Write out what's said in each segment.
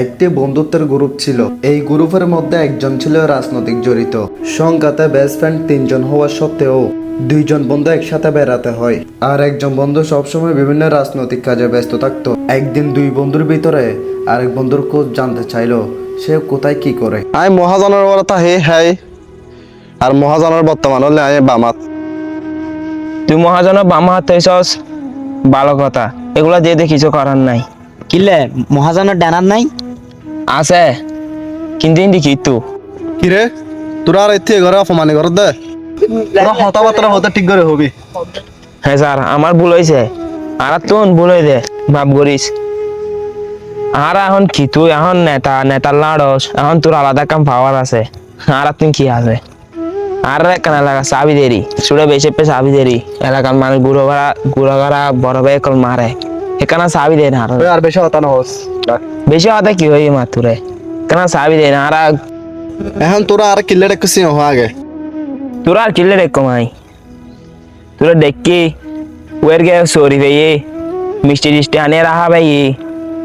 একটি বন্ধুত্বের গ্রুপ ছিল। এই গ্রুপের মধ্যে একজন ছিল রাজনৈতিক জড়িত। সংঘাতে বেস্ট ফ্রেন্ড তিনজন হওয়া সত্ত্বেও দুইজন বন্ধু একসাথে বেড়াতে হয়। আর একজন বন্ধু সবসময় বিভিন্ন রাজনৈতিক কাজে ব্যস্ত থাকতো। একদিন দুই বন্ধুর ভিতরে আরেক বন্ধুর খোঁজ জানতে চাইলো সে কোথায় কি করে। আই মহাজনের কথা হে হাই আর মহাজনের বর্তমান হলে আই বামাত তুই মহাজনের বাম হাত হইছস? ভালো কথা। এগুলা দিয়ে দিয়ে কিছু করার নাই কিলে মহাজনের ডানার নাই? আছে। কিন্তু ইন্দি কি তু। কিরে? তোরা আর এতে ঘরে অপমানি ঘর দে? তোরা হতাবার্তা হতে ঠিক করে হবি। হ্যাঁ স্যার আমার ভুল হয়েছে আর তুন ভুল হয়ে দে মাপ করিস আর এখন কি তুই এখন নেতা নেতার লাড়স এখন তোর আলাদা কাম পাওয়ার আছে। আর তুই কি আছে। আর কেন এলাকা চাবি দেরি সুড়ে বেশি পে চাবি দেরি এলাকার মানুষ গুড়ো ভাড়া গুড়ো ভাড়া বড় ভাই কল মারে এখানে চাবি দেয় না আর বেশি হতা না হোস বেশি কথা কি হই মাতুরে কেন চাবি দেয় না আর এখন তোরা আর কিল্লে রেখেছি হওয়া আগে। তোরা আর কিল্লে রে কমাই। তোরা দেখি ওয়ের গে সরি ভাইয়ে মিষ্টি টিষ্টি আনে রাহা ভাইয়ে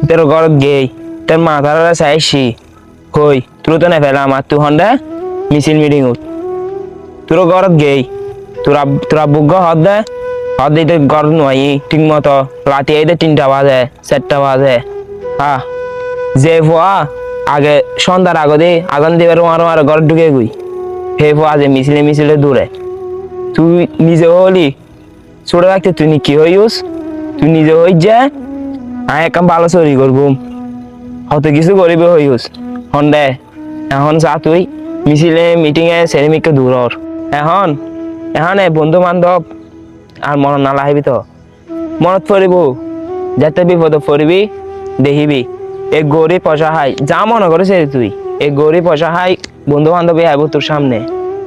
তোর ঘরত গেই তোর মাথার চাইছি কই তোর তো না ফেলা আমার তুই হন্দে মিছিল মিটিং উঠ তোর ঘরত গেই তোরা তোরা বুক হদ দে হদ দিতে ঘর নয় ঠিক মতো রাতি আইতে তিনটা বাজে চারটা বাজে। হ্যাঁ যে ফুয়া আগে সন্ধ্যার আগতে আগান দেবার মারো মারো, ঘর ঢুকে গুই। হে ফুয়া যে মিছিলে মিছিলে দূরে। তুই নিজে হলি, ছোট থাকতে তুই কি হইস? তুই নিজে হই যে, আমি একদম ভালো চুরি করব। হয়তো কিছু করিবে হইস। হন্ডে এখন চা তুই, মিছিলে মিটিংয়ে সেরেমিককে দূরর এখন এখন বন্ধু বান্ধব আর মনত নালাহিবি তো। মনত পড়িব, যাতে বিপদ পড়বি, দেখিবি। এই গরিব অসহায় যা মনে করিস তুই। এই গরিব অসহায় বন্ধু বান্ধবী আইব তোর সামনে।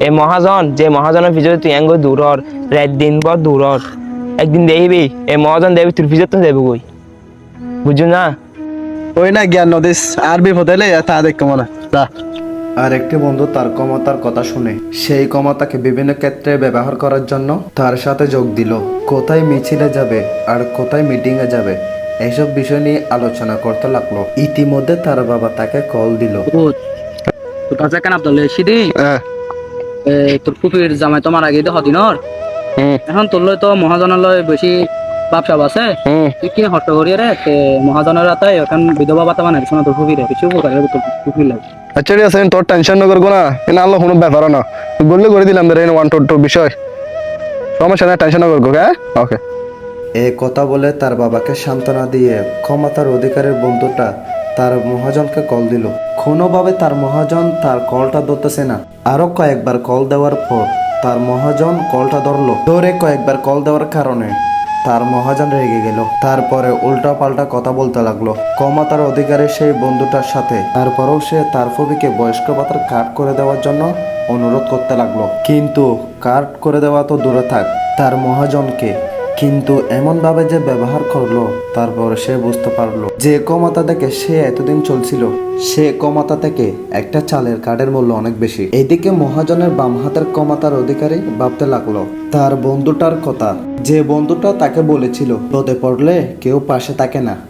এই মহাজন যে মহাজনের পিছনে তুই এঙ্গ দূরর রাত দিন পর দূরর। একদিন দেখবি এই মহাজন দেবি তোর পিছনে তো দেবো কই। বুঝু না? ওই না জ্ঞান নদিস আর বিপদ এলে তা দেখ মনে আর একটি বন্ধু তার ক্ষমতার কথা শুনে সেই ক্ষমতাকে বিভিন্ন ক্ষেত্রে ব্যবহার করার জন্য তার সাথে যোগ দিল। কোথায় মিছিলে যাবে আর কোথায় মিটিংয়ে যাবে এইসব বিষয় নিয়ে আলোচনা করতে লাগল। ইতিমধ্যে তার বাবা তাকে কল দিল। তোর কাছে কেন আব্দুল সিদি হ্যাঁ। তোর জামাই তোমার আগে তো হদিনর এখন তোর লয় তো মহাজনালয় বেশি বাপসাব আছে। তুই কি হট্ট করিয়ে রে? মহাজনের রাতে এখন বিধবা বাতা বানাই দিছ না তোর কুপিরে বেশি উপকার হবে তোর লাগে। আচ্ছা ঠিক আছে তোর টেনশন না করব না এনে আল্লাহ কোনো ব্যাপার না। বললে করে দিলাম রে ওয়ান টু টু বিষয়। সমস্যা না টেনশন না করব হ্যাঁ? ওকে এ কথা বলে তার বাবাকে সান্ত্বনা দিয়ে ক্ষমতার অধিকারের বন্ধুটা তার মহাজনকে কল দিল। কোনোভাবে তার মহাজন তার কলটা ধরতেছে না। আরও কয়েকবার কল দেওয়ার পর তার মহাজন কলটা ধরলো। ধরে কয়েকবার কল দেওয়ার কারণে তার মহাজন রেগে গেল। তারপরে উল্টা পাল্টা কথা বলতে লাগল। ক্ষমতার অধিকারে সেই বন্ধুটার সাথে। তারপরেও সে তার ফবিকে বয়স্ক ভাতার কাট করে দেওয়ার জন্য অনুরোধ করতে লাগল। কিন্তু কাট করে দেওয়া তো দূরে থাক। তার মহাজনকে কিন্তু এমন ভাবে যে ব্যবহার করল, তারপর সে বুঝতে পারল। যে ক্ষমতা থেকে সে এতদিন চলছিল, সে ক্ষমতা থেকে একটা চালের কার্ডের মূল্য অনেক বেশি। এদিকে মহাজনের বাম হাতের ক্ষমতার অধিকারী ভাবতে লাগল, তার বন্ধুটার কথা। যে বন্ধুটা তাকে বলেছিল, রোদে পড়লে কেউ পাশে থাকে না।